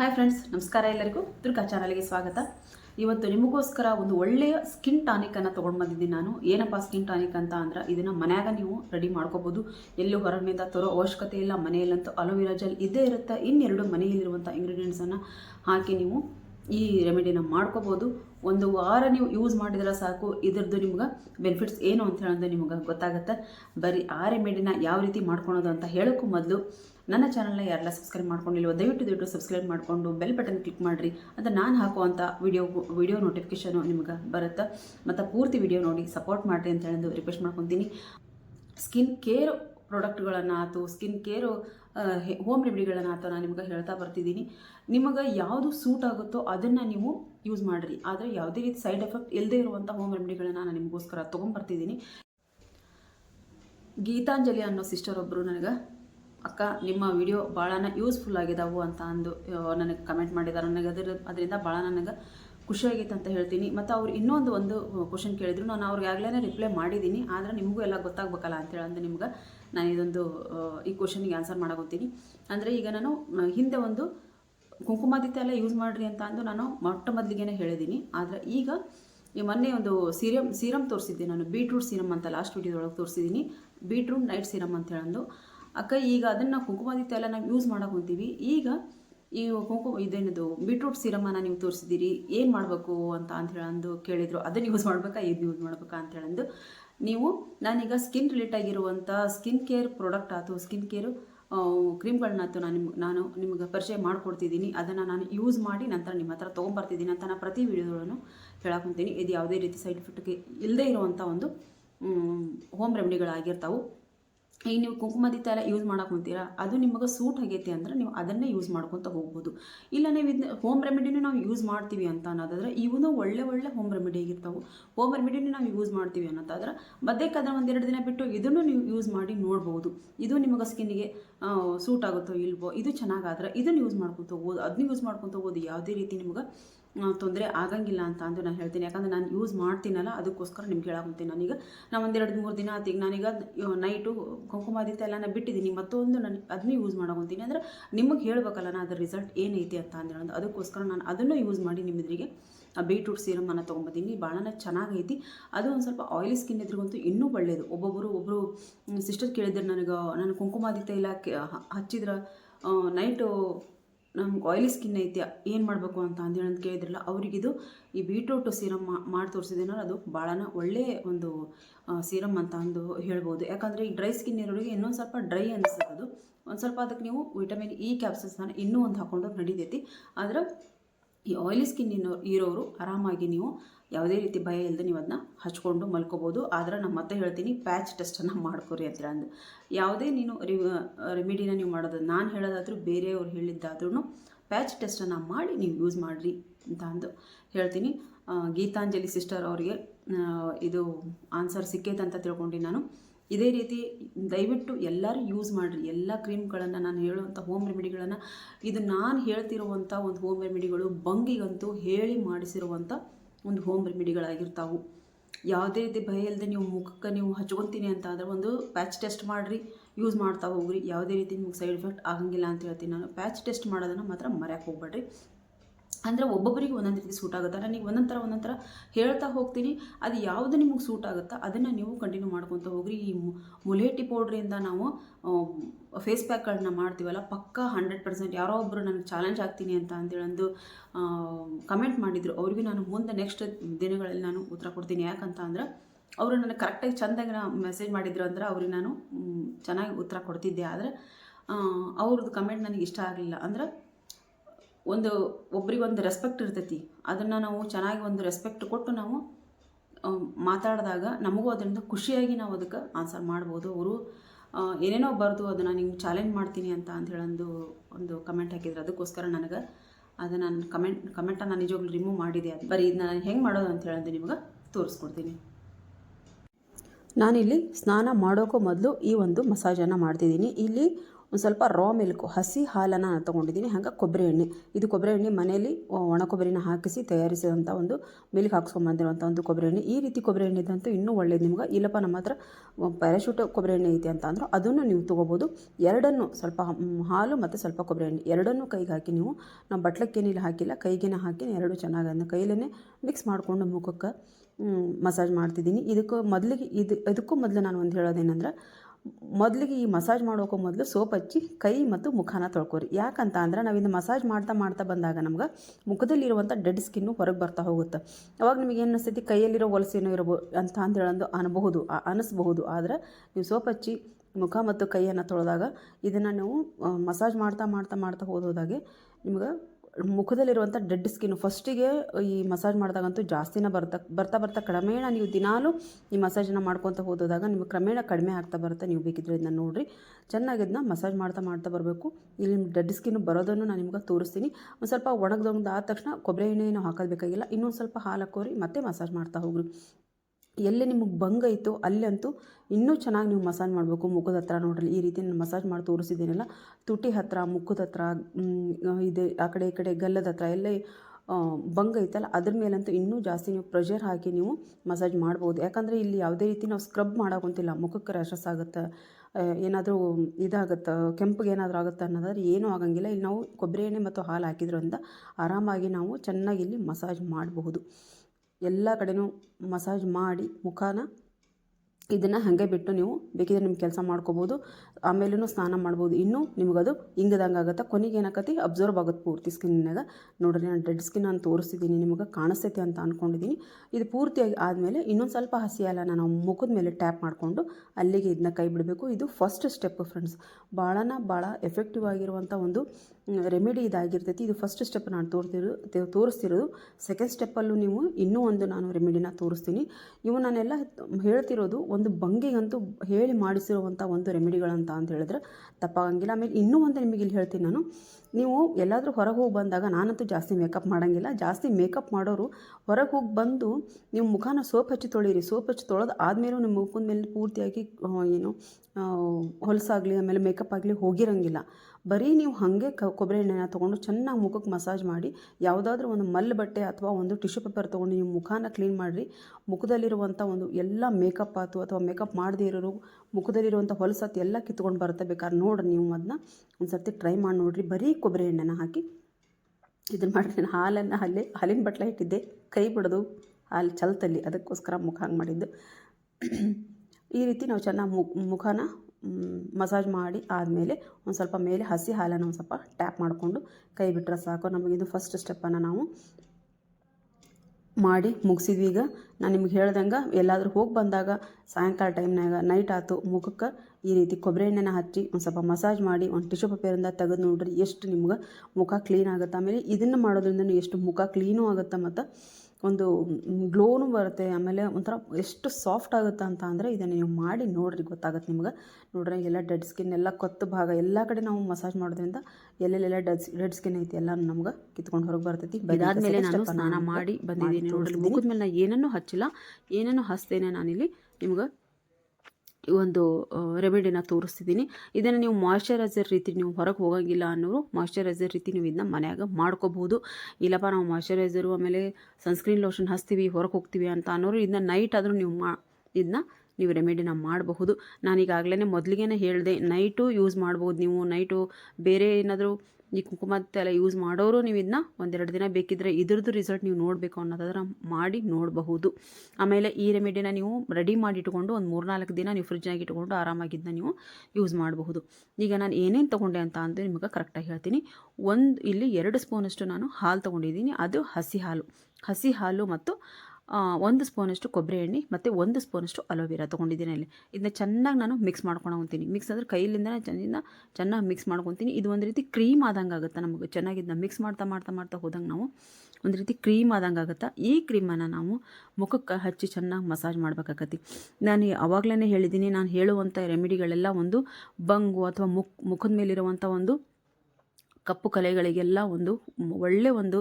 Hi friends ನಮಸ್ಕಾರ ಎಲ್ಲರಿಗೂ. ದುರ್ಗಾ ಚಾನಲ್ಗೆ ಸ್ವಾಗತ. ಇವತ್ತು ನಿಮಗೋಸ್ಕರ ಒಂದು ಒಳ್ಳೆಯ ಸ್ಕಿನ್ ಟಾನಿಕನ್ನು ತೊಗೊಂಡು ಬಂದಿದ್ದೀನಿ ನಾನು. ಏನಪ್ಪ ಸ್ಕಿನ್ ಟಾನಿಕ್ ಅಂತ ಅಂದ್ರೆ ಇದನ್ನು ಮನ್ಯಾಗ ನೀವು ರೆಡಿ ಮಾಡ್ಕೋಬೋದು. ಎಲ್ಲೂ ಹೊರಗಿನಿಂದ ತರೋ ಅವಶ್ಯಕತೆ ಇಲ್ಲ. ಮನೆಯಲ್ಲಂತೂ ಅಲೋವೆರಾ ಜೆಲ್ ಇದ್ದೇ ಇರುತ್ತೆ. ಇನ್ನೆರಡು ಮನೆಯಲ್ಲಿರುವಂಥ ಇಂಗ್ರೀಡಿಯೆಂಟ್ಸನ್ನು ಹಾಕಿ ನೀವು ಈ ರೆಮಿಡಿನ ಮಾಡ್ಕೋಬೋದು. ಒಂದು ವಾರ ನೀವು ಯೂಸ್ ಮಾಡಿದ್ರೆ ಸಾಕು. ಇದರದ್ದು ನಿಮ್ಗೆ ಬೆನಿಫಿಟ್ಸ್ ಏನು ಅಂತ ಹೇಳೋದು ನಿಮ್ಗೆ ಗೊತ್ತಾಗುತ್ತೆ. ಬರೀ ಆ ರೆಮಿಡಿನ ಯಾವ ರೀತಿ ಮಾಡ್ಕೊಳೋದು ಅಂತ ಹೇಳೋಕ್ಕೂ ಮೊದಲು. ನನ್ನ ಚಾನಲ್ನ ಯಾರೆಲ್ಲ ಸಬ್ಸ್ಕ್ರೈಬ್ ಮಾಡ್ಕೊಂಡಿಲ್ವೋ, ದಯವಿಟ್ಟು ದಯವಿಟ್ಟು ಸಬ್ಸ್ಕ್ರೈಬ್ ಮಾಡಿಕೊಂಡು ಬೆಲ್ ಬಟನ್ ಕ್ಲಿಕ್ ಮಾಡಿರಿ. ಅಂತ ನಾನು ಹಾಕುವಂಥ ವಿಡಿಯೋ ವಿಡಿಯೋ ನೋಟಿಫಿಕೇಷನು ನಿಮ್ಗೆ ಬರುತ್ತೆ. ಮತ್ತು ಪೂರ್ತಿ ವಿಡಿಯೋ ನೋಡಿ ಸಪೋರ್ಟ್ ಮಾಡಿರಿ ಅಂತ ಹೇಳೋದು ರಿಕ್ವೆಸ್ಟ್ ಮಾಡ್ಕೊತೀನಿ. ಸ್ಕಿನ್ ಕೇರ್ ಪ್ರಾಡಕ್ಟ್ಗಳನ್ನು ಆಯ್ತು ಸ್ಕಿನ್ ಕೇರು ಹೋಮ್ ರೆಮಿಡಿಗಳನ್ನು ಅಥವಾ ನಾನು ನಿಮ್ಗೆ ಹೇಳ್ತಾ ಬರ್ತಿದ್ದೀನಿ ನಿಮಗೆ ಯಾವುದು ಸೂಟ್ ಆಗುತ್ತೋ ಅದನ್ನು ನೀವು ಯೂಸ್ ಮಾಡಿರಿ. ಆದರೆ ಯಾವುದೇ ರೀತಿ ಸೈಡ್ ಎಫೆಕ್ಟ್ ಇಲ್ಲದೆ ಇರುವಂಥ ಹೋಮ್ ರೆಮಿಡಿಗಳನ್ನು ನಾನು ನಿಮಗೋಸ್ಕರ ತೊಗೊಂಬರ್ತಿದ್ದೀನಿ ಗೀತಾಂಜಲಿ ಅನ್ನೋ ಸಿಸ್ಟರ್ ಒಬ್ಬರು ನನಗೆ, ಅಕ್ಕ, ನಿಮ್ಮ ವಿಡಿಯೋ ಭಾಳನ ಯೂಸ್ಫುಲ್ ಆಗಿದಾವು ಅಂತ ಅಂದು ನನಗೆ ಕಮೆಂಟ್ ಮಾಡಿದ್ದಾರೆ ನನಗೆ ಅದರ, ಅದರಿಂದ ಭಾಳ ನನಗೆ ಖುಷಿಯಾಗಿತ್ತು ಅಂತ ಹೇಳ್ತೀನಿ. ಮತ್ತು ಅವ್ರು ಇನ್ನೊಂದು ಒಂದು ಕ್ವಶನ್ ಕೇಳಿದ್ರು. ನಾನು ಅವ್ರಿಗೆ ಆಗ್ಲೇ ರಿಪ್ಲೈ ಮಾಡಿದ್ದೀನಿ ಆದರೆ ನಿಮಗೂ ಎಲ್ಲ ಗೊತ್ತಾಗಬೇಕಲ್ಲ ಅಂತೇಳಿ ನಿಮ್ಗೆ. ನಾನು ಇದೊಂದು ಈ ಕ್ವಶನ್ಗೆ ಆನ್ಸರ್ ಮಾಡಕೊತೀನಿ. ಅಂದರೆ ಈಗ ನಾನು ಹಿಂದೆ ಒಂದು ಕುಂಕುಮಾದಿತ್ಯ ಎಲ್ಲ ಯೂಸ್ ಮಾಡಿರಿ ಅಂತ ಅಂದು ನಾನು ಮೊಟ್ಟ ಮೊದಲಿಗೆ ಹೇಳಿದ್ದೀನಿ ಆದರೆ ಈಗ ಈ ಮೊನ್ನೆ ಒಂದು ಸೀರಮ್ ಸೀರಮ್ ತೋರಿಸಿದ್ದೆ ನಾನು ಬೀಟ್ರೂಟ್ ಸೀರಮ್ ಅಂತ ಲಾಸ್ಟ್ ವಿಡಿಯೋದೊಳಗೆ ತೋರಿಸಿದ್ದೀನಿ ಬೀಟ್ರೂಟ್ ನೈಟ್ ಸೀರಮ್ ಅಂತ ಹೇಳಂದು. ಅಕ್ಕ, ಈಗ ಅದನ್ನು ಕುಂಕುಮಾದಿತ್ಯ ಎಲ್ಲ ನಾವು ಯೂಸ್ ಮಾಡಕ್ಕೆ ಹೊಂತೀವಿ ಈಗ ಈ ಕುಂಕುಮ ಇದೇನದು ಬೀಟ್ರೂಟ್ ಸಿರಮನ್ನು ನೀವು ತೋರಿಸಿದ್ದೀರಿ, ಏನು ಮಾಡಬೇಕು ಅಂತ ಅಂತ ಹೇಳಂದು ಕೇಳಿದರು. ಅದನ್ನು ಯೂಸ್ ಮಾಡಬೇಕಾ ಇದನ್ನ ಯೂಸ್ ಮಾಡಬೇಕಾ ಅಂತ ಹೇಳಂದು ನೀವು, ನಾನೀಗ ಸ್ಕಿನ್ ರಿಲೇಟ್ ಆಗಿರುವಂಥ ಸ್ಕಿನ್ ಕೇರ್ ಪ್ರಾಡಕ್ಟ್ ಆಯ್ತು ಸ್ಕಿನ್ ಕೇರು ಕ್ರೀಮ್ಗಳನ್ನಾಯ್ತು ನಾನು ನಿಮ್ಗೆ ನಾನು ನಿಮ್ಗೆ ಪರಿಚಯ ಮಾಡಿಕೊಡ್ತಿದ್ದೀನಿ. ಅದನ್ನು ನಾನು ಯೂಸ್ ಮಾಡಿ ನಂತರ ನಿಮ್ಮ ಹತ್ರ ತೊಗೊಂಬರ್ತಿದ್ದೀನಿ ಅಂತ ನಾನು ಪ್ರತಿ ವಿಡಿಯೋಗಳನ್ನು ಹೇಳಕೊಂತೀನಿ ಇದು ಯಾವುದೇ ರೀತಿ ಸೈಡ್ ಎಫೆಕ್ಟ್ಗೆ ಇಲ್ಲದೇ ಇರುವಂಥ ಒಂದು, ಹೋಮ್ ರೆಮಿಡಿಗಳಾಗಿರ್ತಾವೆ ಈಗ ನೀವು ಕುಂಕುಮದಿತ್ತ ಎಲ್ಲ ಯೂಸ್ ಮಾಡಕ್ಕೆ ಅದು ನಿಮಗೆ ಸೂಟ್ ಆಗೈತಿ ಅಂದ್ರೆ ನೀವು ಅದನ್ನೇ ಯೂಸ್ ಮಾಡ್ಕೊತ ಹೋಗ್ಬೋದು. ಇಲ್ಲ ನೀವು ಇದನ್ನ ಹೋಮ್ ರೆಮಿಡಿನೂ ನಾವು ಯೂಸ್ ಮಾಡ್ತೀವಿ ಅಂತ ಅನ್ನೋದಾದ್ರೆ, ಇವನು ಒಳ್ಳೆ ಒಳ್ಳೆ ಹೋಮ್ ರೆಮಿಡಿ ಆಗಿರ್ತಾವೆ. ಹೋಮ್ ರೆಮಿಡಿನೂ ನಾವು ಯೂಸ್ ಮಾಡ್ತೀವಿ ಅನ್ನೋದಾದ್ರೆ ಮಧ್ಯಕ್ಕಾದ್ರೆ ಒಂದೆರಡು ದಿನ ಬಿಟ್ಟು ಇದನ್ನು ನೀವು ಯೂಸ್ ಮಾಡಿ ನೋಡ್ಬೋದು. ಇದು ನಿಮಗೆ ಸ್ಕಿನ್ನಿಗೆ ಸೂಟ್ ಆಗುತ್ತೋ ಇಲ್ವೋ, ಇದು ಚೆನ್ನಾಗಾದ್ರೆ ಇದನ್ನು ಯೂಸ್ ಮಾಡ್ಕೊತ ಹೋಗ್ಬೋದು. ಅದನ್ನ ಯೂಸ್ ಮಾಡ್ಕೊತ ಹೋಗೋದು ಯಾವುದೇ ರೀತಿ ನಿಮ್ಗೆ ತೊಂದರೆ ಆಗಂಗಿಲ್ಲ ಅಂತ ಅಂದು ನಾನು ಹೇಳ್ತೀನಿ. ಯಾಕಂದ್ರೆ ನಾನು ಯೂಸ್ ಮಾಡ್ತೀನಲ್ಲ, ಅದಕ್ಕೋಸ್ಕರ ನಿಮ್ಗೆ ಹೇಳಾಕೊಂತೀನಿ. ನಾನೀಗ ನಾನು ಒಂದೆರಡು ಮೂರು ದಿನ ಆತೀಗ ನಾನೀಗ ನೈಟು ಕುಂಕುಮಾದಿತ್ಯ ಎಲ್ಲ ನಾನು ಬಿಟ್ಟಿದ್ದೀನಿ ಮತ್ತೊಂದು ನಾನು ಅದನ್ನೇ ಯೂಸ್ ಮಾಡಕೊಂತೀನಿ. ಅಂದ್ರೆ ನಿಮಗೆ ಹೇಳ್ಬೇಕಲ್ಲ ನಾನು ಅದ್ರ ರಿಸಲ್ಟ್ ಏನೈತಿ ಅಂತ ಅಂದ್ರೆ ಅದಕ್ಕೋಸ್ಕರ ನಾನು ಅದನ್ನು ಯೂಸ್ ಮಾಡಿ ನಿಮ್ಮಿದ್ರಿಗೆ ಆ ಬೀಟ್ರೂಟ್ ಸೀರಮನ್ನು ತೊಗೊಂಬಂದಿನಿ ಭಾಳನೇ ಚೆನ್ನಾಗೈತಿ. ಅದು ಒಂದು ಸ್ವಲ್ಪ ಆಯಿಲಿ ಸ್ಕಿನ್ ಇದ್ರಿಗಂತೂ ಇನ್ನೂ ಒಳ್ಳೆಯದು ಒಬ್ಬೊಬ್ಬರು ಒಬ್ಬರು ಸಿಸ್ಟರ್ ಕೇಳಿದ್ರು ನನಗೆ ನಾನು ಕುಂಕುಮಾದಿತ್ಯ ಇಲ್ಲ ಹಚ್ಚಿದ್ರೆ ನೈಟು ನಮ್ಗೆ ಆಯಿಲಿ ಸ್ಕಿನ್ ಐತೆ, ಏನು ಮಾಡಬೇಕು ಅಂತ ಅಂದೇಳಿ ಅಂತ ಕೇಳಿದ್ರಲ್ಲ, ಅವರಿಗಿದು ಈ ಬೀಟ್ರೂಟ್ ಸೀರಮ್ ಮಾಡಿ ತೋರಿಸಿದೇನೋ ಅದು ಭಾಳನ ಒಳ್ಳೆಯ ಒಂದು ಸೀರಮ್ ಅಂತ ಅಂದು ಹೇಳ್ಬೋದು. ಯಾಕಂದರೆ ಈ ಡ್ರೈ ಸ್ಕಿನ್ ಇರೋರಿಗೆ ಇನ್ನೊಂದು ಸ್ವಲ್ಪ ಡ್ರೈ ಅನಿಸುತ್ತೆ ಅದು ಒಂದು ಸ್ವಲ್ಪ ಅದಕ್ಕೆ ನೀವು ವಿಟಮಿನ್ ಇ ಕ್ಯಾಪ್ಸಲ್ಸ್ನ ಇನ್ನೂ ಒಂದು ಹಾಕೊಂಡು ನಡೀತೈತಿ. ಆದ್ರೆ ಈ ಆಯಿಲಿ ಸ್ಕಿನ್ ಇರೋರು ಆರಾಮಾಗಿ ನೀವು ಯಾವುದೇ ರೀತಿ ಭಯ ಇಲ್ಲದೆ ನೀವು ಅದನ್ನ ಹಚ್ಕೊಂಡು ಮಲ್ಕೋಬೋದು. ಆದರೆ ನಾನು ಮತ್ತೆ ಹೇಳ್ತೀನಿ ಪ್ಯಾಚ್ ಟೆಸ್ಟನ್ನು ಮಾಡ್ಕೊರಿ ಅಂತ ಅಂದು. ಯಾವುದೇ ನೀನು ರೆಮಿಡಿನ ನೀವು ಮಾಡೋದು, ನಾನು ಹೇಳೋದಾದರೂ ಬೇರೆಯವ್ರು ಹೇಳಿದ್ದಾದ್ರೂ ಪ್ಯಾಚ್ ಟೆಸ್ಟನ್ನು ಮಾಡಿ ನೀವು ಯೂಸ್ ಮಾಡಿರಿ ಅಂತ ಅಂದು ಹೇಳ್ತೀನಿ. ಗೀತಾಂಜಲಿ ಸಿಸ್ಟರ್ ಅವರಿಗೆ ಇದು ಆನ್ಸರ್ ಸಿಕ್ಕೈತೆ ಅಂತ ತಿಳ್ಕೊಂಡು ನಾನು. ಇದೇ ರೀತಿ ದಯವಿಟ್ಟು ಎಲ್ಲರೂ ಯೂಸ್ ಮಾಡಿರಿ. ಎಲ್ಲ ಕ್ರೀಮ್ಗಳನ್ನು ನಾನು ಹೇಳುವಂಥ ಹೋಮ್ ರೆಮಿಡಿಗಳನ್ನು ಇದು ನಾನು ಹೇಳ್ತಿರುವಂಥ ಒಂದು ಹೋಮ್ ರೆಮಿಡಿಗಳು ಬಂಗಿಗಂತೂ ಹೇಳಿ ಮಾಡಿಸಿರುವಂಥ ಒಂದು ಹೋಮ್ ರೆಮಿಡಿಗಳಾಗಿರ್ತಾವೆ ಯಾವುದೇ ರೀತಿ ಭಯ ಇಲ್ಲದೆ ನೀವು ಮುಖಕ್ಕೆ ನೀವು ಹಚ್ಕೊತೀನಿ ಅಂತ ಆದರೆ ಒಂದು ಪ್ಯಾಚ್ ಟೆಸ್ಟ್ ಮಾಡಿರಿ ಯೂಸ್ ಮಾಡ್ತಾ ಹೋಗ್ರಿ. ಯಾವುದೇ ರೀತಿ ನಿಮ್ಗೆ ಸೈಡ್ ಎಫೆಕ್ಟ್ ಆಗಂಗಿಲ್ಲ ಅಂತ ಹೇಳ್ತೀನಿ ನಾನು. ಪ್ಯಾಚ್ ಟೆಸ್ಟ್ ಮಾಡೋದನ್ನು ಮಾತ್ರ ಮರ್ಯಾಕೆ ಹೋಗ್ಬೇಡ್ರಿ. ಅಂದರೆ ಒಬ್ಬೊಬ್ಬರಿಗೆ ಒಂದೊಂದು ರೀತಿ ಸೂಟ್ ಆಗುತ್ತೆ. ನನಗೆ ಒಂದೊಂದು ಥರ ಒಂದೊಂದು ಥರ ಹೇಳ್ತಾ ಹೋಗ್ತೀನಿ, ಅದು ಯಾವುದು ನಿಮಗೆ ಸೂಟ್ ಆಗುತ್ತೋ ಅದನ್ನು ನೀವು ಕಂಟಿನ್ಯೂ ಮಾಡ್ಕೊತ ಹೋಗ್ರಿ. ಈ ಮುಲೇಟಿ ಪೌಡ್ರಿಂದ ನಾವು ಫೇಸ್ ಪ್ಯಾಕ್ಗಳನ್ನ ಮಾಡ್ತೀವಲ್ಲ, ಪಕ್ಕಾ ಹಂಡ್ರೆಡ್ ಪರ್ಸೆಂಟ್ ಯಾರೋ ಒಬ್ಬರು ನನಗೆ ಚಾಲೆಂಜ್ ಆಗ್ತೀನಿ ಅಂತ ಅಂತೇಳೊಂದು ಕಮೆಂಟ್ ಮಾಡಿದರು. ಅವ್ರಿಗೂ ನಾನು ಮುಂದೆ ನೆಕ್ಸ್ಟ್ ದಿನಗಳಲ್ಲಿ ನಾನು ಉತ್ತರ ಕೊಡ್ತೀನಿ. ಯಾಕಂತ ಅಂದರೆ, ಅವರು ನನಗೆ ಕರೆಕ್ಟಾಗಿ ಚೆಂದಾಗಿ ಮೆಸೇಜ್ ಮಾಡಿದ್ರು ಅಂದ್ರೆ ಅವ್ರಿಗೆ ನಾನು ಚೆನ್ನಾಗಿ ಉತ್ತರ ಕೊಡ್ತಿದ್ದೆ. ಆದರೆ ಅವ್ರದ್ದು ಕಮೆಂಟ್ ನನಗೆ ಇಷ್ಟ ಆಗಲಿಲ್ಲ. ಅಂದ್ರೆ ಒಂದು, ಒಬ್ರಿಗೆ ಒಂದು ರೆಸ್ಪೆಕ್ಟ್ ಇರ್ತೈತಿ. ಅದನ್ನು ನಾವು ಚೆನ್ನಾಗಿ ಒಂದು ರೆಸ್ಪೆಕ್ಟ್ ಕೊಟ್ಟು ನಾವು ಮಾತಾಡಿದಾಗ ನಮಗೂ ಅದರಿಂದ ಖುಷಿಯಾಗಿ ನಾವು ಅದಕ್ಕೆ ಆನ್ಸರ್ ಮಾಡ್ಬೋದು. ಅವರು ಏನೇನೋ ಬರೆದು ಅದನ್ನು ನಿಮ್ಗೆ ಚಾಲೆಂಜ್ ಮಾಡ್ತೀನಿ ಅಂತ ಅಂತ ಹೇಳೊಂದು ಒಂದು ಕಮೆಂಟ್ ಹಾಕಿದ್ರು. ಅದಕ್ಕೋಸ್ಕರ ನನಗೆ ಅದು ನಾನು ಕಮೆಂಟ್ ಕಮೆಂಟನ್ನು ನಾನು ನಿಜವಾಗ್ಲೂ ರಿಮೂವ್ ಮಾಡಿದೆ ಅದು ಬರೀ ಇದನ್ನ ನಾನು ಹೆಂಗೆ ಮಾಡೋದು ಅಂತ ಹೇಳೋದು ನಿಮ್ಗೆ ತೋರಿಸ್ಕೊಡ್ತೀನಿ. ನಾನಿಲ್ಲಿ ಸ್ನಾನ ಮಾಡೋಕ್ಕೂ ಮೊದಲು ಈ ಒಂದು ಮಸಾಜನ್ನು ಮಾಡ್ತಿದ್ದೀನಿ. ಇಲ್ಲಿ ಒಂದು ಸ್ವಲ್ಪ ರಾ ಮಿಲ್ಕು ಹಸಿ ಹಾಲನ್ನು ನಾನು ತೊಗೊಂಡಿದ್ದೀನಿ. ಹಾಗೆ ಕೊಬ್ಬರಿ ಎಣ್ಣೆ. ಇದು ಕೊಬ್ಬರಿ ಎಣ್ಣೆ ಮನೆಯಲ್ಲಿ ಒಣ ಕೊಬ್ಬರಿನ ಹಾಕಿಸಿ ತಯಾರಿಸಿದಂಥ ಒಂದು ಮಿಲ್ಕ್ ಹಾಕ್ಸ್ಕೊಂಬಂದಿರುವಂಥ ಒಂದು ಕೊಬ್ಬರಿ ಎಣ್ಣೆ. ಈ ರೀತಿ ಕೊಬ್ಬರಿ ಎಣ್ಣೆ ಇದ್ದಂತೂ ಇನ್ನೂ ಒಳ್ಳೇದು ನಿಮ್ಗೆ. ಇಲ್ಲಪ್ಪ, ನಮ್ಮ ಹತ್ರ ಪ್ಯಾರಾಶೂಟ್ ಕೊಬ್ಬರಿ ಎಣ್ಣೆ ಐತೆ ಅಂತ ಅಂದ್ರೆ ಅದನ್ನು ನೀವು ತೊಗೋಬೋದು. ಎರಡನ್ನು ಸ್ವಲ್ಪ ಹಾಲು ಮತ್ತು ಸ್ವಲ್ಪ ಕೊಬ್ಬರಿ ಎಣ್ಣೆ. ಎರಡನ್ನು ಕೈಗೆ ಹಾಕಿ ನೀವು, ನಾವು ಬಟ್ಲಕ್ಕೇನಿಲ್ಲ ಹಾಕಿಲ್ಲ, ಕೈಗೇನೆ ಹಾಕಿ ಎರಡು ಚೆನ್ನಾಗಿ ಅದನ್ನ ಕೈಲೇ ಮಿಕ್ಸ್ ಮಾಡಿಕೊಂಡು ಮುಖಕ್ಕೆ ಮಸಾಜ್ ಮಾಡ್ತಿದ್ದೀನಿ. ಇದಕ್ಕೂ ಮೊದಲಿಗೆ, ಇದು, ಇದಕ್ಕೂ ಮೊದಲು ನಾನು ಒಂದು ಹೇಳೋದೇನೆಂದ್ರೆ ಮೊದಲಿಗೆ ಈ ಮಸಾಜ್ ಮಾಡೋಕ್ಕೂ ಮೊದಲು ಸೋಪ್ ಹಚ್ಚಿ ಕೈ ಮತ್ತು ಮುಖನ ತೊಳ್ಕೊರಿ. ಯಾಕಂತ ಅಂದ್ರೆ ನಾವಿಂದ ಮಸಾಜ್ ಮಾಡ್ತಾ ಮಾಡ್ತಾ ಬಂದಾಗ ನಮ್ಗೆ ಮುಖದಲ್ಲಿರುವಂಥ ಡೆಡ್ ಸ್ಕಿನ್ನು ಹೊರಗೆ ಬರ್ತಾ ಹೋಗುತ್ತೆ. ಅವಾಗ ನಿಮಗೆ ಏನು ಅನಿಸ್ತೈತಿ ಕೈಯಲ್ಲಿರೋ ಹೊಲಸೇನೋ ಇರಬಹುದು ಅಂತ ಅಂತ ಹೇಳೋದು ಅನ್ಬಹುದು ಅನಿಸ್ಬಹುದು. ಆದರೆ ನೀವು ಸೋಪ್ ಹಚ್ಚಿ ಮುಖ ಮತ್ತು ಕೈಯನ್ನು ತೊಳೆದಾಗ ಇದನ್ನು ನೀವು ಮಸಾಜ್ ಮಾಡ್ತಾ ಮಾಡ್ತಾ ಮಾಡ್ತಾ ಹೋದೋದಾಗೆ ನಿಮ್ಗೆ ಮುಖದಲ್ಲಿರುವಂಥ ಡೆಡ್ ಸ್ಕಿನ್ ಫಸ್ಟಿಗೆ ಈ ಮಸಾಜ್ ಮಾಡಿದಾಗಂತೂ ಜಾಸ್ತಿನ ಬರ್ತಾ ಬರ್ತಾ ಬರ್ತಾ ಕ್ರಮೇಣ ನೀವು ದಿನಾಲೂ ಈ ಮಸಾಜನ್ನ ಮಾಡ್ಕೊತ ಹೋದಾಗ ನಿಮ್ಗೆ ಕ್ರಮೇಣ ಕಡಿಮೆ ಆಗ್ತಾ ಬರುತ್ತೆ. ನೀವು ಬೇಕಿದ್ರೆ ಇದನ್ನ ನೋಡಿರಿ. ಚೆನ್ನಾಗಿ ಇದನ್ನ ಮಸಾಜ್ ಮಾಡ್ತಾ ಮಾಡ್ತಾ ಬರಬೇಕು. ಇಲ್ಲಿ ಡೆಡ್ ಸ್ಕಿನ್ ಬರೋದನ್ನು ನಾನು ನಿಮ್ಗೆ ತೋರಿಸ್ತೀನಿ. ಒಂದು ಸ್ವಲ್ಪ ಒಣಗ್ದೊಂದು ಆದ ತಕ್ಷಣ ಕೊಬ್ಬರಿ ಎಣ್ಣೆಯನ್ನು ಹಾಕೋದು ಬೇಕಾಗಿಲ್ಲ. ಇನ್ನೊಂದು ಸ್ವಲ್ಪ ಹಾಲು ಹಾಕೋರಿ, ಮತ್ತೆ ಮಸಾಜ್ ಮಾಡ್ತಾ ಹೋಗ್ರಿ. ಎಲ್ಲಿ ನಿಮಗೆ ಭಂಗ ಐತೋ ಅಲ್ಲಂತೂ ಇನ್ನೂ ಚೆನ್ನಾಗಿ ನೀವು ಮಸಾಜ್ ಮಾಡಬೇಕು ಮುಖದ ಹತ್ರ ನೋಡ್ರಿ. ಈ ರೀತಿ ನಾನು ಮಸಾಜ್ ಮಾಡಿ ತೋರಿಸಿದ್ದೀನಲ್ಲ, ತುಟಿ ಹತ್ರ, ಮುಖದ ಹತ್ರ ಇದೆ ಆ ಕಡೆ ಈ ಕಡೆ ಗಲ್ಲದ ಹತ್ರ ಎಲ್ಲ ಭಂಗ ಐತಲ್ಲ ಅದ್ರ ಮೇಲಂತೂ ಇನ್ನೂ ಜಾಸ್ತಿ ನೀವು ಪ್ರೆಷರ್ ಹಾಕಿ ನೀವು ಮಸಾಜ್ ಮಾಡ್ಬೋದು. ಯಾಕಂದರೆ ಇಲ್ಲಿ ಯಾವುದೇ ರೀತಿ ನಾವು ಸ್ಕ್ರಬ್ ಮಾಡೋಕ್ಕಂತಿಲ್ಲ ಮುಖಕ್ಕೆ ರ್ಯಾಷಸ್ ಆಗುತ್ತೆ ಏನಾದರೂ ಇದಾಗುತ್ತೆ, ಕೆಂಪಿಗೆ ಏನಾದರೂ ಆಗುತ್ತೆ ಅನ್ನೋದಾದ್ರೆ ಏನೂ ಆಗಂಗಿಲ್ಲ. ಇಲ್ಲಿ ನಾವು ಕೊಬ್ಬರಿ ಎಣ್ಣೆ ಮತ್ತು ಹಾಲು ಹಾಕಿದ್ರಿಂದ ಆರಾಮಾಗಿ ನಾವು ಚೆನ್ನಾಗಿ ಇಲ್ಲಿ ಮಸಾಜ್ ಮಾಡಬಹುದು ಎಲ್ಲ ಕಡೆನೂ ಮಸಾಜ್ ಮಾಡಿ ಮುಖನ ಇದನ್ನು ಹಾಗೆ ಬಿಟ್ಟು ನೀವು ಬೇಕಿದ್ರೆ ನಿಮ್ಮ ಕೆಲಸ ಮಾಡ್ಕೋಬೋದು. ಆಮೇಲೂ ಸ್ನಾನ ಮಾಡ್ಬೋದು. ಇನ್ನೂ ನಿಮಗದು ಹಿಂಗದಂಗೆ ಆಗುತ್ತೆ. ಕೊನೆಗೆ ಏನಾಕತಿ? ಅಬ್ಸರ್ವ್ ಆಗುತ್ತೆ ಪೂರ್ತಿ ಸ್ಕಿನ್ನಾಗ ನೋಡ್ರಿ, ನಾನು ಡೆಡ್ ಸ್ಕಿನ್ ನಾನು ತೋರಿಸ್ತಿದ್ದೀನಿ ನಿಮಗೆ ಕಾಣಿಸ್ತೈತೆ ಅಂತ ಅಂದ್ಕೊಂಡಿದ್ದೀನಿ ಇದು ಪೂರ್ತಿಯಾಗಿ ಆದಮೇಲೆ ಇನ್ನೊಂದು ಸ್ವಲ್ಪ ಹಸಿ ಅಲ್ಲ ನಾನು ಮುಖದ ಮೇಲೆ ಟ್ಯಾಪ್ ಮಾಡಿಕೊಂಡು ಅಲ್ಲಿಗೆ ಇದನ್ನ ಕೈ ಬಿಡಬೇಕು. ಇದು ಫಸ್ಟ್ ಸ್ಟೆಪ್ ಫ್ರೆಂಡ್ಸ್ ಭಾಳನ ಭಾಳ ಎಫೆಕ್ಟಿವ್ ಆಗಿರುವಂಥ ಒಂದು ರೆಮಿಡಿ ಇದಾಗಿರ್ತೈತಿ. ಇದು ಫಸ್ಟ್ ಸ್ಟೆಪ್ ನಾನು ತೋರ್ತಿರೋ ತೋರಿಸ್ತಿರೋದು. ಸೆಕೆಂಡ್ ಸ್ಟೆಪ್ಪಲ್ಲೂ ನೀವು ಇನ್ನೂ ಒಂದು ನಾನು ರೆಮಿಡಿನ ತೋರಿಸ್ತೀನಿ. ಇವು ನಾನೆಲ್ಲ ಹೇಳ್ತಿರೋದು ಒಂದು ಬಂಗಿಗಂತೂ ಹೇಳಿ ಮಾಡಿಸಿರುವಂಥ ಒಂದು ರೆಮಿಡಿಗಳಂತ ಅಂತ ಹೇಳಿದ್ರೆ ತಪ್ಪಾಗಂಗಿಲ್ಲ. ಆಮೇಲೆ ಇನ್ನೂ ಒಂದು ನಿಮಗೆ ಇಲ್ಲಿ ಹೇಳ್ತೀನಿ ನಾನು. ನೀವು ಎಲ್ಲಾದರೂ ಹೊರಗೆ ಹೋಗಿ ಬಂದಾಗ, ನಾನಂತೂ ಜಾಸ್ತಿ ಮೇಕಪ್ ಮಾಡೋಂಗಿಲ್ಲ. ಜಾಸ್ತಿ ಮೇಕಪ್ ಮಾಡೋರು ಹೊರಗೆ ಹೋಗಿ ಬಂದು ನಿಮ್ಮ ಮುಖನ ಸೋಪ್ ಹಚ್ಚಿ ತೊಳೀರಿ. ಸೋಪ್ ಹಚ್ಚಿ ತೊಳೆದು ಆದಮೇಲೂ ನಿಮ್ಮ ಮುಖದ ಮೇಲೆ ಪೂರ್ತಿಯಾಗಿ ಏನು ಹೊಲಸಾಗಲಿ, ಆಮೇಲೆ ಮೇಕಪ್ ಆಗಲಿ ಹೋಗಿರಂಗಿಲ್ಲ. ಬರೀ ನೀವು ಹಾಗೆ ಕ ಕೊಬ್ಬರಿ ಎಣ್ಣೆನ ತೊಗೊಂಡು ಚೆನ್ನಾಗಿ ಮುಖಕ್ಕೆ ಮಸಾಜ್ ಮಾಡಿ, ಯಾವುದಾದ್ರೂ ಒಂದು ಮಲ್ಲು ಬಟ್ಟೆ ಅಥವಾ ಒಂದು ಟಿಶ್ಯೂ ಪೇಪರ್ ತೊಗೊಂಡು ನೀವು ಮುಖಾನ ಕ್ಲೀನ್ ಮಾಡಿರಿ. ಮುಖದಲ್ಲಿರುವಂಥ ಒಂದು ಎಲ್ಲ ಮೇಕಪ್ ಆಯ್ತು ಅಥವಾ ಮೇಕಪ್ ಮಾಡದೇ ಇರೋರು ಮುಖದಲ್ಲಿರುವಂಥ ಹೊಲಸತ್ತು ಎಲ್ಲ ಕಿತ್ಕೊಂಡು ಬರುತ್ತೆ ಬೇಕಾದ್ರೆ ನೋಡ್ರಿ ನೀವು ಅದನ್ನ ಒಂದು ಸರ್ತಿ ಟ್ರೈ ಮಾಡಿ ನೋಡಿರಿ. ಬರೀ ಕೊಬ್ಬರಿ ಎಣ್ಣೆನ ಹಾಕಿ. ಇದನ್ನು ಮಾಡಿದ್ರೆ ಹಾಲನ್ನು ಹಲ್ಲಿ, ಹಾಲಿನ ಬಟ್ಲ ಇಟ್ಟಿದ್ದೆ. ಕೈ ಬಿಡೋದು, ಹಾಲು ಚಲ್ತಲ್ಲಿ ಅದಕ್ಕೋಸ್ಕರ ಮುಖ ಹಂಗೆ ಮಾಡಿದ್ದು. ಈ ರೀತಿ ನಾವು ಚೆನ್ನಾಗಿ ಮುಖ, ಮುಖನ ಮಸಾಜ್ ಮಾಡಿ ಆದಮೇಲೆ ಒಂದು ಸ್ವಲ್ಪ ಮೇಲೆ ಹಸಿ ಹಾಲನ್ನು ಒಂದು ಸ್ವಲ್ಪ ಟ್ಯಾಪ್ ಮಾಡಿಕೊಂಡು ಕೈ ಬಿಟ್ಟರೆ ಸಾಕು. ನಮಗಿದು ಫಸ್ಟ್ ಸ್ಟೆಪ್ಪನ್ನು ನಾವು ಮಾಡಿ ಮುಗಿಸಿದ್ವಿ. ಈಗ ನಾನು ನಿಮ್ಗೆ ಹೇಳ್ದಂಗೆ ಎಲ್ಲಾದರೂ ಹೋಗಿ ಬಂದಾಗ ಸಾಯಂಕಾಲ ಟೈಮ್ನಾಗ ನೈಟ್ ಆಯ್ತು ಮುಖಕ್ಕೆ ಈ ರೀತಿ ಕೊಬ್ಬರಿ ಎಣ್ಣೆನ ಹಚ್ಚಿ ಒಂದು ಸ್ವಲ್ಪ ಮಸಾಜ್ ಮಾಡಿ, ಒಂದು ಟಿಶ್ಯೂ ಪೇಪರಿಂದ ತೆಗೆದು ನೋಡ್ರಿ ಎಷ್ಟು ನಿಮ್ಗೆ ಮುಖ ಕ್ಲೀನ್ ಆಗುತ್ತೆ. ಆಮೇಲೆ ಇದನ್ನು ಮಾಡೋದ್ರಿಂದ ಎಷ್ಟು ಮುಖ ಕ್ಲೀನೂ ಆಗುತ್ತೆ ಮತ್ತು ಒಂದು ಗ್ಲೋನು ಬರುತ್ತೆ ಆಮೇಲೆ ಒಂಥರ ಎಷ್ಟು ಸಾಫ್ಟ್ ಆಗುತ್ತೆ ಅಂತ ಅಂದರೆ ಇದನ್ನು ನೀವು ಮಾಡಿ ನೋಡ್ರಿ ಗೊತ್ತಾಗುತ್ತೆ ನಿಮ್ಗೆ. ನೋಡ್ರಿ ಎಲ್ಲ ಡೆಡ್ ಸ್ಕಿನ್ ಎಲ್ಲ ಕೊತ್ತು ಭಾಗ ಎಲ್ಲ ಕಡೆ ನಾವು ಮಸಾಜ್ ಮಾಡೋದ್ರಿಂದ ಎಲ್ಲೆಲ್ಲೆಲ್ಲ ಡೆಡ್ ಡೆಡ್ ಸ್ಕಿನ್ ಐತಿ ಎಲ್ಲ ನಮ್ಗೆ ಕಿತ್ಕೊಂಡು ಹೊರಗೆ ಬರ್ತೈತಿ. ಮೇಲೆ ನಾನು ಸ್ನಾನ ಮಾಡಿ ಬಂದಿದ್ದೀನಿ. ನೋಡ್ರಿ. ಮುಖದ ಮೇಲೆ ನಾನು ಏನನ್ನೂ ಹಚ್ಚಿಲ್ಲ ಏನನ್ನೂ ಹಚ್ತೇನೆ ನಾನಿಲ್ಲಿ. ನಿಮ್ಗೆ ಒಂದು ರೆಮಿಡಿನ ತೋರಿಸ್ತಿದ್ದೀನಿ. ಇದನ್ನು ನೀವು ಮಾಯಶ್ಚರೈಸರ್ ರೀತಿ ನೀವು ಹೊರಗೆ ಹೋಗೋಂಗಿಲ್ಲ ಅನ್ನೋರು ಮಾಯಶ್ಚರೈಸರ್ ರೀತಿ ನೀವು ಇದನ್ನ ಮನೆಯಾಗ ಮಾಡ್ಕೋಬಹುದು. ಇಲ್ಲಪ್ಪ, ನಾವು ಮಾಯಶ್ಚರೈಸರು ಆಮೇಲೆ ಸನ್ಸ್ಕ್ರೀನ್ ಲೋಷನ್ ಹಚ್ತೀವಿ, ಹೊರಗೆ ಹೋಗ್ತೀವಿ ಅಂತ ಅನ್ನೋರು ಇದನ್ನ ನೈಟ್ ಆದರೂ ನೀವು ಮಾ, ಇದನ್ನ ನೀವು ರೆಮಿಡಿನ ಮಾಡಬಹುದು. ನಾನೀಗಾಗಲೇ ಮೊದಲಿಗೆ ಹೇಳಿದೆ ನೈಟು ಯೂಸ್ ಮಾಡ್ಬೋದು ನೀವು. ನೈಟು ಬೇರೆ ಏನಾದರೂ ಈ ಕುಂಕುಮ ಎಲ್ಲ ಯೂಸ್ ಮಾಡೋರು ನೀವು ಇದನ್ನ ಒಂದೆರಡು ದಿನ ಬೇಕಿದ್ರೆ ಇದ್ರದ್ದು ರಿಸಲ್ಟ್ ನೀವು ನೋಡಬೇಕು ಅನ್ನೋದಾದ್ರೆ ಮಾಡಿ ನೋಡಬಹುದು. ಆಮೇಲೆ ಈ ರೆಮಿಡಿನ ನೀವು ರೆಡಿ ಮಾಡಿ ಇಟ್ಕೊಂಡು ಒಂದು ಮೂರ್ನಾಲ್ಕು ದಿನ ನೀವು ಫ್ರಿಜ್ನಾಗಿ ಇಟ್ಕೊಂಡು ಆರಾಮಾಗಿದ್ದನ್ನ ನೀವು ಯೂಸ್ ಮಾಡಬಹುದು. ಈಗ ನಾನು ಏನೇನು ತೊಗೊಂಡೆ ಅಂತ ಅಂದರೆ ನಿಮಗೆ ಕರೆಕ್ಟಾಗಿ ಹೇಳ್ತೀನಿ. ಒಂದು, ಇಲ್ಲಿ ಎರಡು ಸ್ಪೂನಷ್ಟು ನಾನು ಹಾಲು ತೊಗೊಂಡಿದ್ದೀನಿ. ಅದು ಹಸಿ ಹಾಲು. ಹಸಿ ಹಾಲು ಮತ್ತು ಒಂದು ಸ್ಪೂನಷ್ಟು ಕೊಬ್ಬರಿ ಎಣ್ಣೆ ಮತ್ತು ಒಂದು ಸ್ಪೂನಷ್ಟು ಅಲೋವೆರಾ ತೊಗೊಂಡಿದ್ದೀನಿ ಅಲ್ಲಿ. ಇದನ್ನ ಚೆನ್ನಾಗಿ ನಾನು ಮಿಕ್ಸ್ ಮಾಡ್ಕೊಂಡು ಹೋಗ್ತೀನಿ ಮಿಕ್ಸ್ ಅಂದರೆ ಕೈಲಿಂದ ಚೆನ್ನ ಚೆನ್ನಾಗಿ ಮಿಕ್ಸ್ ಮಾಡ್ಕೊತೀನಿ. ಇದು ಒಂದು ರೀತಿ ಕ್ರೀಮ್ ಆದಂಗೆ ಆಗುತ್ತೆ ನಮಗೆ? ಚೆನ್ನಾಗಿ ಇದನ್ನ ಮಿಕ್ಸ್ ಮಾಡ್ತಾ ಮಾಡ್ತಾ ಮಾಡ್ತಾ ಹೋದಂಗೆ ನಾವು ಒಂದು ರೀತಿ ಕ್ರೀಮ್ ಆದಂಗೆ ಆಗುತ್ತೆ? ಈ ಕ್ರೀಮನ್ನು ನಾವು ಮುಖಕ್ಕೆ ಹಚ್ಚಿ ಚೆನ್ನಾಗಿ ಮಸಾಜ್ ಮಾಡ್ಬೇಕಾಗತ್ತೆ ನಾನು ಆವಾಗಲೇ ಹೇಳಿದ್ದೀನಿ ನಾನು ಹೇಳುವಂಥ ರೆಮಿಡಿಗಳೆಲ್ಲ ಒಂದು ಬಂಗು ಅಥವಾ ಮುಖ, ಮುಖದ ಮೇಲಿರುವಂಥ ಒಂದು ಕಪ್ಪು ಕಲೆಗಳಿಗೆಲ್ಲ ಒಂದು ಒಳ್ಳೆಯ ಒಳ್ಳೆ ಒಂದು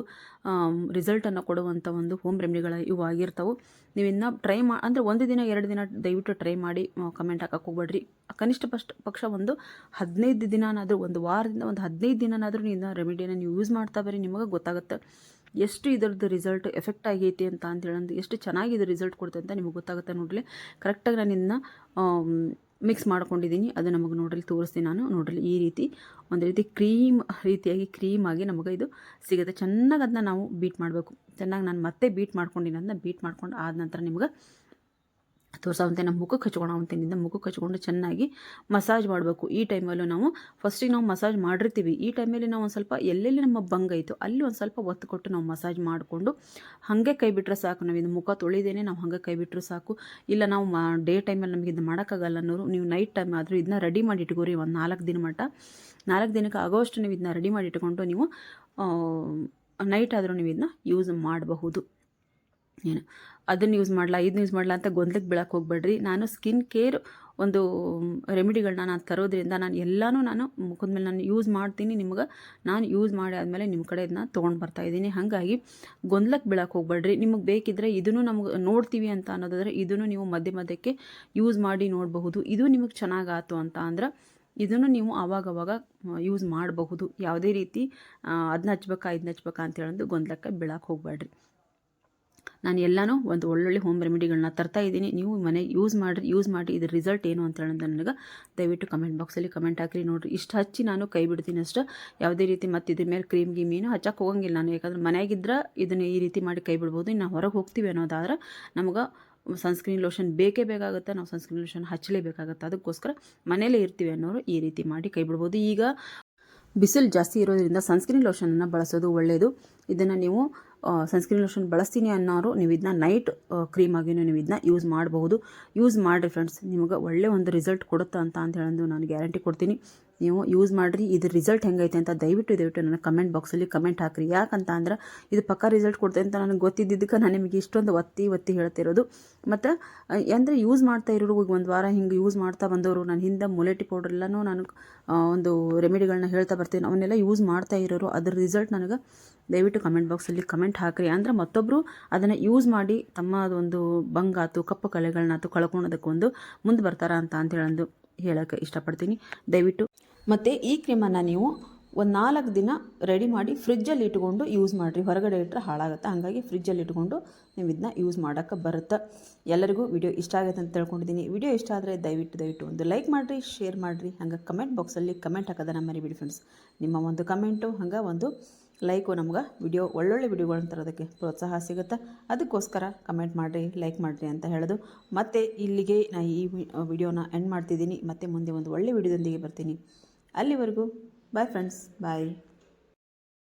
ರಿಸಲ್ಟನ್ನು ಕೊಡುವಂಥ ಒಂದು ಹೋಮ್ ರೆಮಿಡಿಗಳು ಇವು ಆಗಿರ್ತವೆ. ನೀವು ಇನ್ನು ಟ್ರೈ ಮಾ, ಅಂದರೆ ಒಂದು ದಿನ, ಎರಡು ದಿನ ದಯವಿಟ್ಟು ಟ್ರೈ ಮಾಡಿ ಕಮೆಂಟ್ ಹಾಕಕ್ಕೆ ಹೋಗ್ಬೇಡ್ರಿ. ಕನಿಷ್ಠ ಪಸ್ಟ್, ಪಕ್ಷ ಒಂದು ಹದಿನೈದು ದಿನನಾದರೂ, ಒಂದು ವಾರದಿಂದ ಒಂದು ಹದಿನೈದು ದಿನನಾದರೂ ನೀವು ರೆಮಿಡಿಯನ್ನು ನೀವು ಯೂಸ್ ಮಾಡ್ತಾ ಬರ್ರಿ, ನಿಮಗೆ ಗೊತ್ತಾಗುತ್ತೆ. ಎಷ್ಟು ಇದರದ್ದು ರಿಸಲ್ಟ್ ಎಫೆಕ್ಟ್ ಆಗೈತಿ ಅಂತ ಅಂತೇಳಂದು ಎಷ್ಟು ಚೆನ್ನಾಗಿ ಇದು ರಿಸಲ್ಟ್ ಕೊಡುತ್ತೆ ಅಂತ ನಿಮಗೆ ಗೊತ್ತಾಗುತ್ತೆ ನೋಡಲಿ ಕರೆಕ್ಟಾಗಿ ನಾನು ಇದನ್ನ ಮಿಕ್ಸ್ ಮಾಡ್ಕೊಂಡಿದ್ದೀನಿ ಅದು ನಮಗೆ ನೋಡ್ರಿ ತೋರಿಸ್ತೀನಿ ನಾನು. ನೋಡ್ರಿ ಈ ರೀತಿ, ಒಂದು ರೀತಿ ಕ್ರೀಮ್ ರೀತಿಯಾಗಿ ಕ್ರೀಮ್ ಆಗಿ ನಮಗೆ ಇದು ಸಿಗುತ್ತೆ. ಚೆನ್ನಾಗಿ ಅದನ್ನ ನಾವು ಬೀಟ್ ಮಾಡಬೇಕು. ಚೆನ್ನಾಗಿ ನಾನು ಮತ್ತೆ ಬೀಟ್ ಮಾಡ್ಕೊಂಡಿನ. ಅದನ್ನ ಬೀಟ್ ಮಾಡ್ಕೊಂಡು ಆದ ನಂತರ ನಿಮ್ಗೆ ತೋರ್ಸೋವಂತೆ ನಮ್ಮ ಮುಖಕ್ಕೆ ಹಚ್ಕೊಳವಂತಿನಿಂದ ಮುಖಕ್ಕೆ ಹಚ್ಕೊಂಡು ಚೆನ್ನಾಗಿ ಮಸಾಜ್ ಮಾಡಬೇಕು. ಈ ಟೈಮಲ್ಲೂ ನಾವು ಫಸ್ಟಿಗೆ ನಾವು ಮಸಾಜ್ ಮಾಡಿರ್ತೀವಿ. ಈ ಟೈಮಲ್ಲಿ ನಾವು ಒಂದು ಸ್ವಲ್ಪ ಎಲ್ಲೆಲ್ಲಿ ನಮ್ಮ ಬಂಗ್ ಐತೋ ಅಲ್ಲಿ ಒಂದು ಸ್ವಲ್ಪ ಒತ್ತು ಕೊಟ್ಟು ನಾವು ಮಸಾಜ್ ಮಾಡಿಕೊಂಡು ಹಾಗೆ ಕೈ ಬಿಟ್ಟರೆ ಸಾಕು. ನಾವು ಇದು ಮುಖ ತೊಳಿದೇನೆ ನಾವು ಹಾಗೆ ಕೈ ಬಿಟ್ಟರು ಸಾಕು. ಇಲ್ಲ ನಾವು ಡೇ ಟೈಮಲ್ಲಿ ನಮಗೆ ಇದು ಮಾಡೋಕ್ಕಾಗಲ್ಲ ಅನ್ನೋರು, ನೀವು ನೈಟ್ ಟೈಮ್ ಆದರೂ ಇದನ್ನ ರೆಡಿ ಮಾಡಿ ಇಟ್ಕೋರಿ ಒಂದು ನಾಲ್ಕು ದಿನ ಮಟ್ಟ ನಾಲ್ಕು ದಿನಕ್ಕೆ ಆಗೋಷ್ಟು ನೀವು ಇದನ್ನ ರೆಡಿ ಮಾಡಿ ಇಟ್ಕೊಂಡು ನೀವು ನೈಟ್ ಆದರೂ ನೀವು ಇದನ್ನ ಯೂಸ್ ಮಾಡಬಹುದು. ಏನು? ಅದನ್ನು ಯೂಸ್ ಮಾಡಲ್ಲ ಇದನ್ನ ಯೂಸ್ ಮಾಡಲ್ಲ ಅಂತ ಗೊಂದಲಕ್ಕೆ ಬೀಳಕ್ಕೆ ಹೋಗ್ಬೇಡ್ರಿ. ನಾನು ಸ್ಕಿನ್ ಕೇರ್ ಒಂದು ರೆಮಿಡಿಗಳನ್ನ ನಾನು ತರೋದ್ರಿಂದ ನಾನು ಎಲ್ಲನೂ ನಾನು ಮುಖದ ಮೇಲೆ ನಾನು ಯೂಸ್ ಮಾಡ್ತೀನಿ ನಿಮ್ಗೆ. ನಾನು ಯೂಸ್ ಮಾಡಿ ಆದಮೇಲೆ ನಿಮ್ಮ ಕಡೆ ಇದನ್ನ ತೊಗೊಂಡು ಬರ್ತಾ ಇದ್ದೀನಿ. ಹಾಗಾಗಿ ಗೊಂದಲಕ್ಕೆ ಬೀಳಕ್ಕೆ ಹೋಗ್ಬೇಡ್ರಿ. ನಿಮಗೆ ಬೇಕಿದ್ದರೆ ಇದನ್ನು ನಮ್ಗೆ ನೋಡ್ತೀವಿ ಅಂತ ಅನ್ನೋದಾದರೆ ಇದನ್ನು ನೀವು ಮಧ್ಯ ಮಧ್ಯಕ್ಕೆ ಯೂಸ್ ಮಾಡಿ ನೋಡಬಹುದು. ಇದು ನಿಮಗೆ ಚೆನ್ನಾಗಾಯ್ತು ಅಂತ ಅಂದ್ರೆ ಇದನ್ನು ನೀವು ಆವಾಗವಾಗ ಯೂಸ್ ಮಾಡಬಹುದು. ಯಾವುದೇ ರೀತಿ ಅದನ್ನ ಹಚ್ಬೇಕಾ ಇದನ್ನ ಹಚ್ಬೇಕಾ ಅಂತ ಹೇಳೋದು ಗೊಂದಲಕ್ಕೆ ಬೀಳಕ್ಕೆ ಹೋಗ್ಬೇಡ್ರಿ. ನಾನು ಎಲ್ಲನೂ ಒಂದು ಒಳ್ಳೊಳ್ಳೆ ಹೋಮ್ ರೆಮಿಡಿಗಳನ್ನ ತರ್ತಾ ಇದ್ದೀನಿ. ನೀವು ಮನೆ ಯೂಸ್ ಮಾಡಿರಿ ಯೂಸ್ ಮಾಡಿ ಇದ್ರ ರಿಸಲ್ಟ್ ಏನು ಅಂತ ಹೇಳೋದು ನನಗೆ ದಯವಿಟ್ಟು ಕಮೆಂಟ್ ಬಾಕ್ಸಲ್ಲಿ ಕಮೆಂಟ್ ಹಾಕಿರಿ. ನೋಡಿರಿ, ಇಷ್ಟು ಹಚ್ಚಿ ನಾನು ಕೈ ಬಿಡ್ತೀನಿ ಅಷ್ಟು. ಯಾವುದೇ ರೀತಿ ಮತ್ತು ಇದ್ರ ಮೇಲೆ ಕ್ರೀಮ್ ಗೀಮ್ ಏನು ಹಚ್ಚಕ್ಕೆ ಹೋಗಂಗಿಲ್ಲ ನಾನು. ಯಾಕಂದ್ರೆ ಮನೆಯಾಗಿದ್ದರೆ ಇದನ್ನು ಈ ರೀತಿ ಮಾಡಿ ಕೈ ಬಿಡ್ಬೋದು. ಇನ್ನು ಹೊರಗೆ ಹೋಗ್ತೀವಿ ಅನ್ನೋದಾದ್ರೆ ನಮಗೆ ಸನ್ಸ್ಕ್ರೀನ್ ಲೋಷನ್ ಬೇಕೇ ಬೇಕಾಗುತ್ತೆ. ನಾವು ಸನ್ಸ್ಕ್ರೀನ್ ಲೋಷನ್ ಹಚ್ಚಲೇಬೇಕಾಗುತ್ತೆ. ಅದಕ್ಕೋಸ್ಕರ ಮನೇಲೇ ಇರ್ತೀವಿ ಅನ್ನೋರು ಈ ರೀತಿ ಮಾಡಿ ಕೈ ಬಿಡ್ಬೋದು. ಈಗ ಬಿಸಿಲು ಜಾಸ್ತಿ ಇರೋದ್ರಿಂದ ಸನ್ಸ್ಕ್ರೀನ್ ಲೋಷನನ್ನು ಬಳಸೋದು ಒಳ್ಳೆಯದು ಇದನ್ನು ನೀವು ಸನ್ಸ್ಕ್ರೀನ್ ಲೋಷನ್ ಬಳಸ್ತೀನಿ ಅನ್ನೋರು ನೀವು ಇದನ್ನ ನೈಟ್ ಕ್ರೀಮ್ ಆಗಿನೂ ನೀವು ಇದನ್ನ ಯೂಸ್ ಮಾಡಬಹುದು. ಯೂಸ್ ಮಾಡಿರಿ ಫ್ರೆಂಡ್ಸ್ ನಿಮಗೆ ಒಳ್ಳೆ ಒಂದು ರಿಸಲ್ಟ್ ಕೊಡುತ್ತೆ ಅಂತ ಅಂತ ಹೇಳೋದು ನಾನು ಗ್ಯಾರಂಟಿ ಕೊಡ್ತೀನಿ. ನೀವು ಯೂಸ್ ಮಾಡಿರಿ. ಇದ್ರ ರಿಸಲ್ಟ್ ಹೆಂಗೈತೆ ಅಂತ ದಯವಿಟ್ಟು ದಯವಿಟ್ಟು ನನ್ನ ಕಮೆಂಟ್ ಬಾಕ್ಸಲ್ಲಿ ಕಮೆಂಟ್ ಹಾಕಿರಿ. ಯಾಕಂತ ಅಂದ್ರೆ ಇದು ಪಕ್ಕ ರಿಸಲ್ಟ್ ಕೊಡ್ತೇನೆ ಅಂತ ನನಗೆ ಗೊತ್ತಿದ್ದಕ್ಕೆ ನಾನು ನಿಮಗೆ ಇಷ್ಟೊಂದು ಒತ್ತಿ ಒತ್ತಿ ಹೇಳ್ತಿರೋದು. ಮತ್ತು ಅಂದರೆ ಯೂಸ್ ಮಾಡ್ತಾ ಇರೋರು ಈಗ ಒಂದು ವಾರ ಹಿಂಗೆ ಯೂಸ್ ಮಾಡ್ತಾ ಬಂದವರು, ನಾನು ಹಿಂದೆ ಮುಲೆಟಿ ಪೌಡರ್ ಎಲ್ಲನೂ ನಾನು ಒಂದು ರೆಮಿಡಿಗಳನ್ನ ಹೇಳ್ತಾ ಬರ್ತೀನಿ. ಅವನ್ನೆಲ್ಲ ಯೂಸ್ ಮಾಡ್ತಾ ಇರೋರು, ಅದ್ರ ರಿಸಲ್ಟ್ ನನಗೆ ದಯವಿಟ್ಟು ಕಮೆಂಟ್ ಬಾಕ್ಸಲ್ಲಿ ಕಮೆಂಟ್ ಹಾಕಿರಿ. ಅಂದರೆ ಮತ್ತೊಬ್ಬರು ಅದನ್ನು ಯೂಸ್ ಮಾಡಿ ತಮ್ಮ ಅದೊಂದು ಬಂಗಾತು, ಕಪ್ಪು ಕಲೆಗಳನ್ನಾತು ಕಳ್ಕೊಳೋದಕ್ಕೊಂದು ಮುಂದೆ ಬರ್ತಾರ ಅಂತ ಅಂತ ಹೇಳಂದು ಹೇಳೋಕ್ಕೆ ಇಷ್ಟಪಡ್ತೀನಿ. ದಯವಿಟ್ಟು ಮತ್ತು ಈ ಕ್ರೀಮನ್ನು ನೀವು ಒಂದು ನಾಲ್ಕು ದಿನ ರೆಡಿ ಮಾಡಿ ಫ್ರಿಜ್ಜಲ್ಲಿ ಇಟ್ಕೊಂಡು ಯೂಸ್ ಮಾಡಿರಿ. ಹೊರಗಡೆ ಇಟ್ಟರೆ ಹಾಳಾಗುತ್ತೆ. ಹಾಗಾಗಿ ಫ್ರಿಜ್ಜಲ್ಲಿ ಇಟ್ಕೊಂಡು ನೀವು ಇದನ್ನ ಯೂಸ್ ಮಾಡೋಕ್ಕೆ ಬರುತ್ತೆ. ಎಲ್ಲರಿಗೂ ವಿಡಿಯೋ ಇಷ್ಟ ಆಗುತ್ತೆ ಅಂತ ತಿಳ್ಕೊಂಡಿದ್ದೀನಿ. ವಿಡಿಯೋ ಇಷ್ಟ ಆದರೆ ದಯವಿಟ್ಟು ದಯವಿಟ್ಟು ಒಂದು ಲೈಕ್ ಮಾಡಿರಿ ಶೇರ್ ಮಾಡಿರಿ. ಹಂಗೆ ಕಮೆಂಟ್ ಬಾಕ್ಸಲ್ಲಿ ಕಮೆಂಟ್ ಹಾಕೋದನ್ನ ಮರಿಬಿಡಿ ಫ್ರೆಂಡ್ಸ್ ನಿಮ್ಮ ಒಂದು ಕಮೆಂಟು ಹಂಗೆ ಒಂದು ಲೈಕು ನಮ್ಗೆ ವಿಡಿಯೋ ಒಳ್ಳೊಳ್ಳೆ ವಿಡಿಯೋಗಳನ್ನ ತರೋದಕ್ಕೆ ಪ್ರೋತ್ಸಾಹ ಸಿಗುತ್ತೆ. ಅದಕ್ಕೋಸ್ಕರ ಕಮೆಂಟ್ ಮಾಡಿರಿ ಲೈಕ್ ಮಾಡಿರಿ ಅಂತ ಹೇಳೋದು. ಮತ್ತು ಇಲ್ಲಿಗೆ ನಾನು ಈ ವಿಡಿಯೋನ ಎಂಡ್ ಮಾಡ್ತಿದ್ದೀನಿ. ಮತ್ತು ಮುಂದೆ ಒಂದು ಒಳ್ಳೆ ವಿಡಿಯೋದೊಂದಿಗೆ ಬರ್ತೀನಿ. ಅಲ್ಲಿವರೆಗೂ ಬಾಯ್ ಫ್ರೆಂಡ್ಸ್ ಬಾಯ್